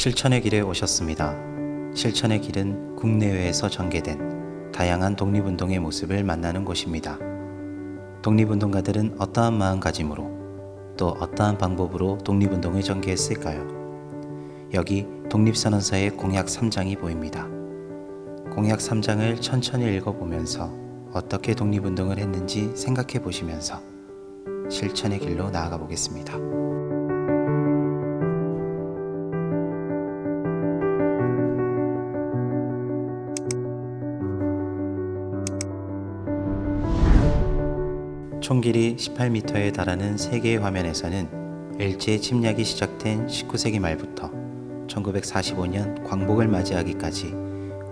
실천의 길에 오셨습니다. 실천의 길은 국내외에서 전개된 다양한 독립운동의 모습을 만나는 곳입니다. 독립운동가들은 어떠한 마음가짐으로 또 어떠한 방법으로 독립운동을 전개했을까요? 여기 독립선언서의 공약 3장이 보입니다. 공약 3장을 천천히 읽어보면서 어떻게 독립운동을 했는지 생각해 보시면서 실천의 길로 나아가 보겠습니다. 총 길이 18m에 달하는 세 개의 화면에서는 일제의 침략이 시작된 19세기 말부터 1945년 광복을 맞이하기까지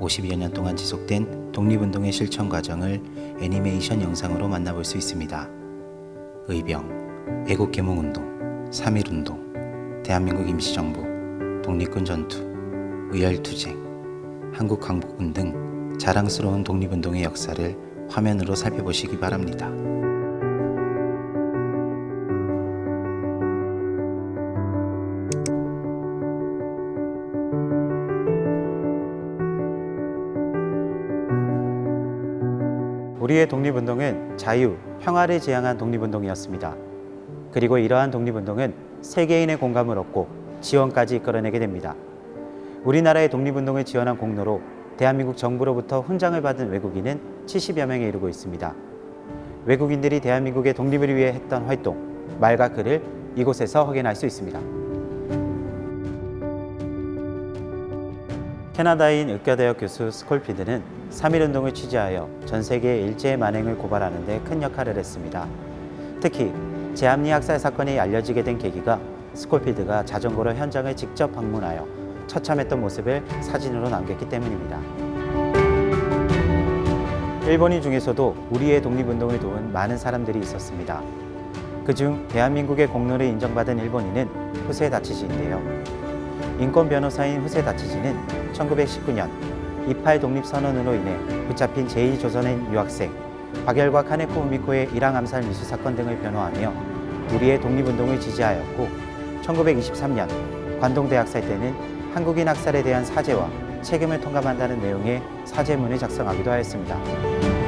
50여 년 동안 지속된 독립운동의 실천 과정을 애니메이션 영상으로 만나볼 수 있습니다. 의병, 애국개몽운동, 3.1운동, 대한민국 임시정부, 독립군 전투, 의열투쟁, 한국광복군 등 자랑스러운 독립운동의 역사를 화면으로 살펴보시기 바랍니다. 우리의 독립운동은 자유, 평화를 지향한 독립운동이었습니다. 그리고 이러한 독립운동은 세계인의 공감을 얻고 지원까지 이끌어내게 됩니다. 우리나라의 독립운동을 지원한 공로로 대한민국 정부로부터 훈장을 받은 외국인은 70여 명에 이르고 있습니다. 외국인들이 대한민국의 독립을 위해 했던 활동, 말과 글을 이곳에서 확인할 수 있습니다. 캐나다인 의과대학 교수 스콜피드는 3.1운동을 취재하여 전 세계 일제의 만행을 고발하는 데 큰 역할을 했습니다. 특히 제암리 학살 사건이 알려지게 된 계기가 스콜피드가 자전거로 현장을 직접 방문하여 처참했던 모습을 사진으로 남겼기 때문입니다. 일본인 중에서도 우리의 독립운동을 도운 많은 사람들이 있었습니다. 그중 대한민국의 공로를 인정받은 일본인은 후세 다치지인데요. 인권 변호사인 후세 다치지는 1919년 28 독립선언으로 인해 붙잡힌 제2조선인 유학생 박열과 카네코 우미코의 일항 암살 미수 사건 등을 변호하며 우리의 독립운동을 지지하였고 1923년 관동대학살 때는 한국인 학살에 대한 사죄와 책임을 통감한다는 내용의 사죄문을 작성하기도 하였습니다.